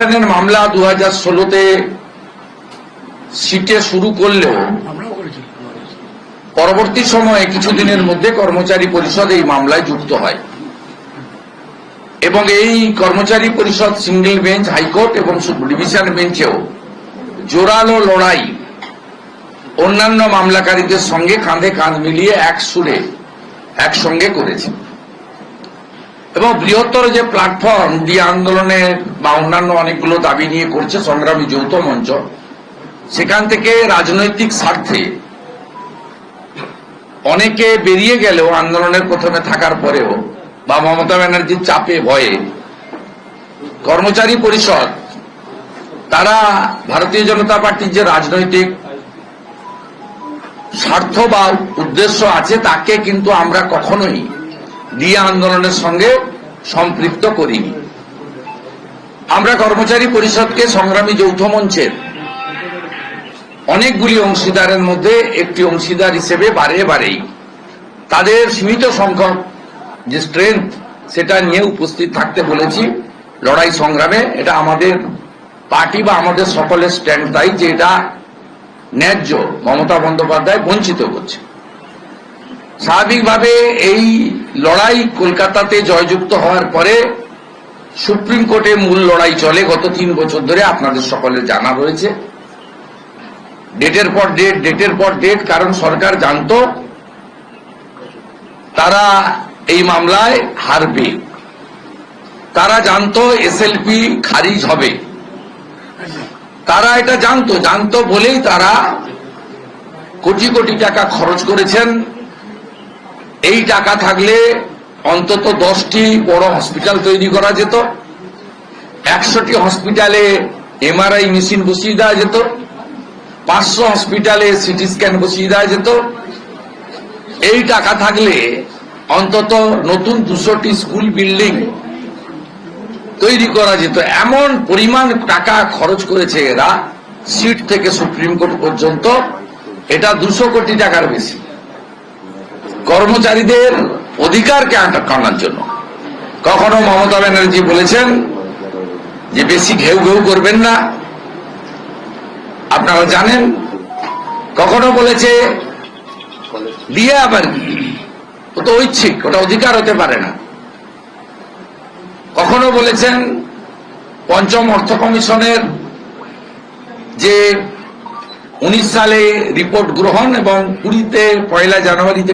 মামলা দু হাজার ষোলোতে সিটে শুরু করলেও পরবর্তী সময়ে কিছুদিনের মধ্যে কর্মচারী পরিষদ এই মামলায় যুক্ত হয়। এবং এই কর্মচারী পরিষদ সিঙ্গেল বেঞ্চ হাইকোর্ট এবং ডিভিশন বেঞ্চেও জোরালো লড়াই অন্যান্য মামলাকারীদের সঙ্গে কাঁধে কাঁধ মিলিয়ে এক সুরে একসঙ্গে করেছে। এবং বৃহত্তর যে প্ল্যাটফর্ম দিয়ে আন্দোলনের বা অন্যান্য অনেকগুলো দাবি নিয়ে করছে সংগ্রামী যৌথ মঞ্চ, সেখান থেকে রাজনৈতিক স্বার্থে অনেকে বেরিয়ে গেলেও আন্দোলনের প্রথমে থাকার পরেও বা মমতা ব্যানার্জির চাপে ভয়ে কর্মচারী পরিষদ, তারা ভারতীয় জনতা পার্টির যে রাজনৈতিক স্বার্থ বা উদ্দেশ্য আছে, তাকে কিন্তু আমরা কখনোই দিয়ে আন্দোলনের সঙ্গে সম্পৃক্ত করিনি। আমরা কর্মচারী পরিষদকে সংগ্রামী যৌথ মঞ্চের অনেকগুলি অংশীদারের মধ্যে একটি অংশীদার হিসেবে বারে বারেই তাদের সীমিত সংখ্যক যে স্ট্রেংথ সেটা নিয়ে উপস্থিত থাকতে বলেছি। লড়াই সংগ্রামে এটা আমাদের পার্টি বা আমাদের সকলের স্ট্যান্ড তাই যে এটা ন্যায্য মমতা বন্দ্যোপাধ্যায় বঞ্চিত করছে। স্বাভাবিকভাবে এই লড়াই কলকাতাতে জয়যুক্ত হওয়ার পরে সুপ্রিম কোর্টে মূল লড়াই চলে, গত তিন বছর ধরে আপনাদের সকলের জানা রয়েছে। ডেটের পর ডেট, ডেটের পর ডেট, কারণ সরকার জানতো তারা এই মামলায় হারবে। তারা জানতো এসএলপি খারিজ হবে। তারা এটা জানতো জানতো বলেই তারা কোটি কোটি টাকা খরচ করেছেন। এই টাকা থাকলে অন্তত দশটি বড় হসপিটাল তৈরি করা যেত, একশোটি হসপিটালে এমআরআই মেশিন বসিয়ে দেওয়া যেত, পাঁচশো হসপিটালে সিটি স্ক্যান বসিয়ে দেওয়া যেত। এই টাকা থাকলে অন্তত নতুন দুশোটি স্কুল বিল্ডিং তৈরি করা যেত। এমন পরিমাণ টাকা খরচ করেছে এরা, সিট থেকে সুপ্রিম কোর্ট পর্যন্ত। এটা দুশো কোটি টাকার বেশি। কর্মচারীদের অধিকারকে আটকানোর জন্য। কখনো মমতা ব্যানার্জি বলেছেন যে বেশি ঘেউ ঘেউ করবেন না। আপনারা জানেন, কখনো বলেছে, দিয়ে আবার কি? ও তো ঐচ্ছিক, ওটা অধিকার হতে পারে না। কখনো বলেছেন, পঞ্চম অর্থ কমিশনের যে উনিশ সালে রিপোর্ট গ্রহণ এবং কুড়িতে পয়লা জানুয়ারিতে